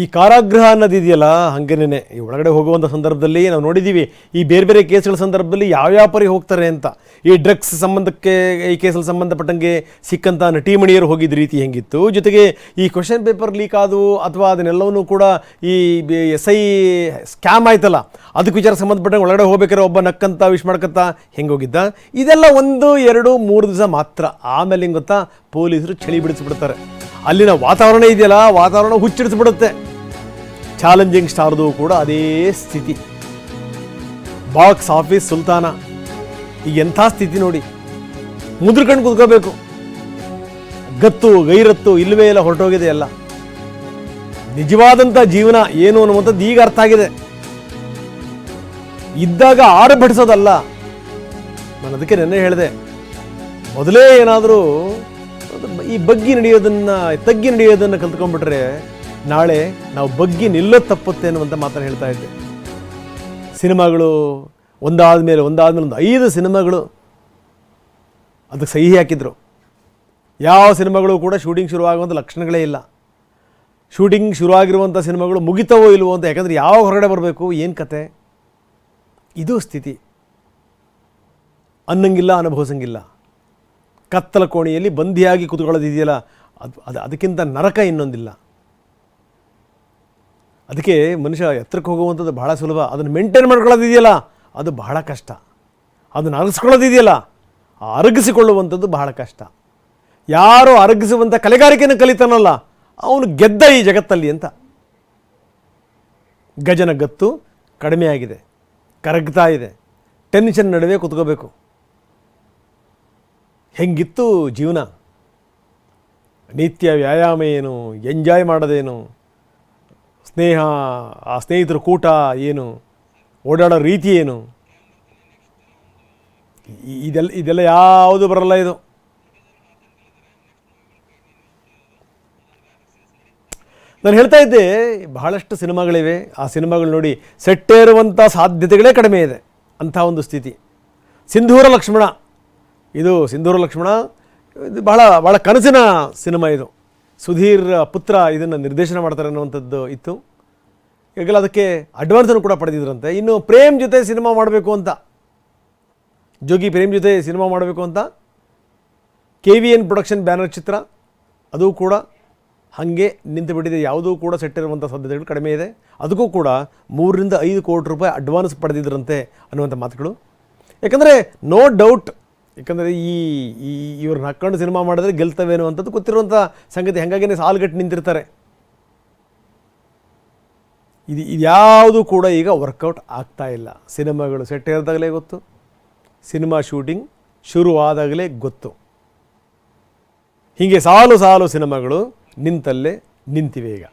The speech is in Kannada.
ಈ ಕಾರಾಗೃಹ ಅನ್ನೋದಿದೆಯಲ್ಲ ಹಾಗೇನೆ ಈ ಒಳಗಡೆ ಹೋಗುವಂಥ ಸಂದರ್ಭದಲ್ಲಿ ನಾವು ನೋಡಿದ್ದೀವಿ ಈ ಬೇರೆ ಬೇರೆ ಕೇಸ್ಗಳ ಸಂದರ್ಭದಲ್ಲಿ ಯಾವ್ಯಾವ ಪರಿ ಹೋಗ್ತಾರೆ ಅಂತ. ಈ ಡ್ರಗ್ಸ್ ಸಂಬಂಧಕ್ಕೆ, ಈ ಕೇಸಲ್ಲಿ ಸಂಬಂಧಪಟ್ಟಂಗೆ ಸಿಕ್ಕಂಥ ನಟಿಮಣಿಯರು ಹೋಗಿದ್ದ ರೀತಿ ಹೆಂಗಿತ್ತು. ಜೊತೆಗೆ ಈ ಕ್ವಶನ್ ಪೇಪರ್ ಲೀಕ್ ಆದವು ಅಥವಾ ಅದನ್ನೆಲ್ಲವನ್ನೂ ಕೂಡ ಈ ಎಸ್ ಐ ಸ್ಕ್ಯಾಮ್ ಆಯ್ತಲ್ಲ, ಅದಕ್ಕೆ ವಿಚಾರ ಸಂಬಂಧಪಟ್ಟಂಗೆ ಒಳಗಡೆ ಹೋಗ್ಬೇಕಾದ್ರೆ ಒಬ್ಬ ನಕ್ಕಂತ ವಿಶ್ ಮಾಡ್ಕಂತ ಹೆಂಗೆ ಹೋಗಿದ್ದ? ಇದೆಲ್ಲ ಒಂದು, ಎರಡು, ಮೂರು ದಿವಸ ಮಾತ್ರ. ಆಮೇಲೆ ಹೆಂಗೆ ಗೊತ್ತಾ? ಪೊಲೀಸರು ಚಳಿ ಬಿಡಿಸ್ಬಿಡ್ತಾರೆ. ಅಲ್ಲಿನ ವಾತಾವರಣ ಇದೆಯಲ್ಲ, ವಾತಾವರಣ ಹುಚ್ಚಿಡಿಸ್ಬಿಡುತ್ತೆ. ಚಾಲೆಂಜಿಂಗ್ ಸ್ಟಾರ್ದು ಕೂಡ ಅದೇ ಸ್ಥಿತಿ. ಬಾಕ್ಸ್ ಆಫೀಸ್ ಸುಲ್ತಾನ. ಈಗ ಎಂಥ ಸ್ಥಿತಿ ನೋಡಿ. ಮುದ್ರಕಂಡು ಕುತ್ಕೋಬೇಕು. ಗತ್ತು, ಗೈರತ್ತು ಇಲ್ಲವೇ ಇಲ್ಲ ಹೊರಟೋಗಿದೆ ಎಲ್ಲ. ನಿಜವಾದಂಥ ಜೀವನ ಏನು ಅನ್ನುವಂಥದ್ದು ಈಗ ಅರ್ಥ ಆಗಿದೆ. ಇದ್ದಾಗ ಆರ್ಭಟಿಸೋದಲ್ಲ ನಾನು ಅದಕ್ಕೆ ನೆನ್ನೆ ಹೇಳಿದೆ. ಮೊದಲೇ ಏನಾದರೂ ಈ ಬಗ್ಗಿ ನಡೆಯೋದನ್ನ, ತಗ್ಗಿ ನಡೆಯೋದನ್ನು ಕಲ್ತ್ಕೊಂಡ್ಬಿಟ್ರೆ ನಾಳೆ ನಾವು ಬಗ್ಗಿ ನಿಲ್ಲೋ ತಪ್ಪುತ್ತೆ ಅನ್ನುವಂಥ ಮಾತನ್ನು ಹೇಳ್ತಾ ಇದ್ದೆ. ಸಿನಿಮಾಗಳು ಒಂದಾದ ಮೇಲೆ ಒಂದಾದ ಮೇಲೆ ಒಂದು ಐದು ಸಿನಿಮಾಗಳು ಅದಕ್ಕೆ ಸಹಿ ಹಾಕಿದ್ರು. ಯಾವ ಸಿನಿಮಾಗಳು ಕೂಡ ಶೂಟಿಂಗ್ ಶುರುವಾಗುವಂಥ ಲಕ್ಷಣಗಳೇ ಇಲ್ಲ. ಶೂಟಿಂಗ್ ಶುರುವಾಗಿರುವಂಥ ಸಿನಿಮಾಗಳು ಮುಗಿತವೋ ಇಲ್ವೋ ಅಂತ, ಯಾಕಂದರೆ ಯಾವ ಹೊರಗಡೆ ಬರಬೇಕು, ಏನು ಕತೆ, ಇದು ಸ್ಥಿತಿ. ಅನ್ನಂಗಿಲ್ಲ, ಅನುಭವಿಸಂಗಿಲ್ಲ. ಕತ್ತಲ ಕೋಣೆಯಲ್ಲಿ ಬಂದಿಯಾಗಿ ಕುತ್ಕೊಳ್ಳೋದಿದೆಯಲ್ಲ, ಅದು ಅದು ಅದಕ್ಕಿಂತ ನರಕ ಇನ್ನೊಂದಿಲ್ಲ. ಅದಕ್ಕೆ ಮನುಷ್ಯ ಎತ್ತರಕ್ಕೆ ಹೋಗುವಂಥದ್ದು ಭಾಳ ಸುಲಭ. ಅದನ್ನು ಮೇಂಟೈನ್ ಮಾಡ್ಕೊಳ್ಳೋದಿದೆಯಲ್ಲ, ಅದು ಬಹಳ ಕಷ್ಟ. ಅದನ್ನು ಅರಗಿಸ್ಕೊಳ್ಳೋದಿದೆಯಲ್ಲ, ಅರಗಿಸಿಕೊಳ್ಳುವಂಥದ್ದು ಬಹಳ ಕಷ್ಟ. ಯಾರು ಅರಗಿಸುವಂಥ ಕಲೆಗಾರಿಕೆಯನ್ನು ಕಲಿತಾನಲ್ಲ, ಅವನು ಗೆದ್ದ ಈ ಜಗತ್ತಲ್ಲಿ ಅಂತ. ಗಜನ ಗತ್ತು ಕಡಿಮೆ ಆಗಿದೆ, ಕರಗ್ತಾ ಇದೆ ಟೆನ್ಷನ್ ನಡುವೆ ಕುತ್ಕೋಬೇಕು. ಹೆಂಗಿತ್ತು ಜೀವನ? ನಿತ್ಯ ವ್ಯಾಯಾಮ ಏನು? ಎಂಜಾಯ್ ಮಾಡೋದೇನು? ಸ್ನೇಹ, ಆ ಸ್ನೇಹಿತರ ಕೂಟ ಏನು? ಓಡಾಡೋ ರೀತಿ ಏನು? ಇದೆಲ್ಲ ಇದೆಲ್ಲ ಯಾವುದು ಬರಲ್ಲ ಇದು. ನಾನು ಹೇಳ್ತಾ ಇದ್ದೆ, ಬಹಳಷ್ಟು ಸಿನಿಮಾಗಳಿವೆ. ಆ ಸಿನಿಮಾಗಳು ನೋಡಿ ಸೆಟ್ಟೇರುವಂಥ ಸಾಧ್ಯತೆಗಳೇ ಕಡಿಮೆ ಇದೆ. ಅಂಥ ಒಂದು ಸ್ಥಿತಿ. ಸಿಂಧೂರ ಲಕ್ಷ್ಮಣ. ಇದು ಸಿಂಧೂರ ಲಕ್ಷ್ಮಣ, ಇದು ಬಹಳ ಬಹಳ ಕನಸಿನ ಸಿನಿಮಾ ಇದು. ಸುಧೀರ್ ಪುತ್ರ ಇದನ್ನು ನಿರ್ದೇಶನ ಮಾಡ್ತಾರೆ ಅನ್ನುವಂಥದ್ದು ಇತ್ತು. ಈಗಲ ಅದಕ್ಕೆ ಅಡ್ವಾನ್ಸನ್ನು ಕೂಡ ಪಡೆದಿದ್ರಂತೆ. ಇನ್ನು ಪ್ರೇಮ್ ಜೊತೆ ಸಿನಿಮಾ ಮಾಡಬೇಕು ಅಂತ. ಜೋಗಿ ಪ್ರೇಮ್ ಜೊತೆ ಸಿನಿಮಾ ಮಾಡಬೇಕು ಅಂತ. K V N production banner ಚಿತ್ರ. ಅದು ಕೂಡ ಹಾಗೆ ನಿಂತು ಬಿಟ್ಟಿದೆ ಯಾವುದೂ ಕೂಡ ಸೆಟ್ ಇರುವಂಥ ಸಾಧ್ಯತೆಗಳು ಕಡಿಮೆ ಇದೆ. ಅದಕ್ಕೂ ಕೂಡ ಮೂರರಿಂದ ಐದು ಕೋಟಿ ರೂಪಾಯಿ ಅಡ್ವಾನ್ಸ್ ಪಡೆದಿದ್ರಂತೆ ಅನ್ನುವಂಥ ಮಾತುಗಳು. ಯಾಕಂದರೆ ನೋ ಡೌಟ್ ಯಾಕಂದರೆ ಈ ಈ, ಇವ್ರನ್ನ ಹಾಕ್ಕೊಂಡು ಸಿನಿಮಾ ಮಾಡಿದ್ರೆ ಗೆಲ್ತವೇನೋ ಅಂತದ್ದು ಗೊತ್ತಿರುವಂಥ ಸಂಗತಿ. ಹಾಗಾಗಿನೇ ಸಾಲುಗಟ್ಟು ನಿಂತಿರ್ತಾರೆ. ಇದು ಇದ್ಯಾವುದು ಕೂಡ ಈಗ ವರ್ಕೌಟ್ ಆಗ್ತಾ ಇಲ್ಲ. ಸಿನಿಮಾಗಳು ಸೆಟ್ ಇರ್ದಾಗಲೇ ಗೊತ್ತು. ಸಿನಿಮಾ ಶೂಟಿಂಗ್ ಶುರುವಾದಾಗಲೇ ಗೊತ್ತು. ಹೀಗೆ ಸಾಲು ಸಾಲು ಸಿನಿಮಾಗಳು ನಿಂತಲ್ಲೇ ನಿಂತಿವೆ ಈಗ.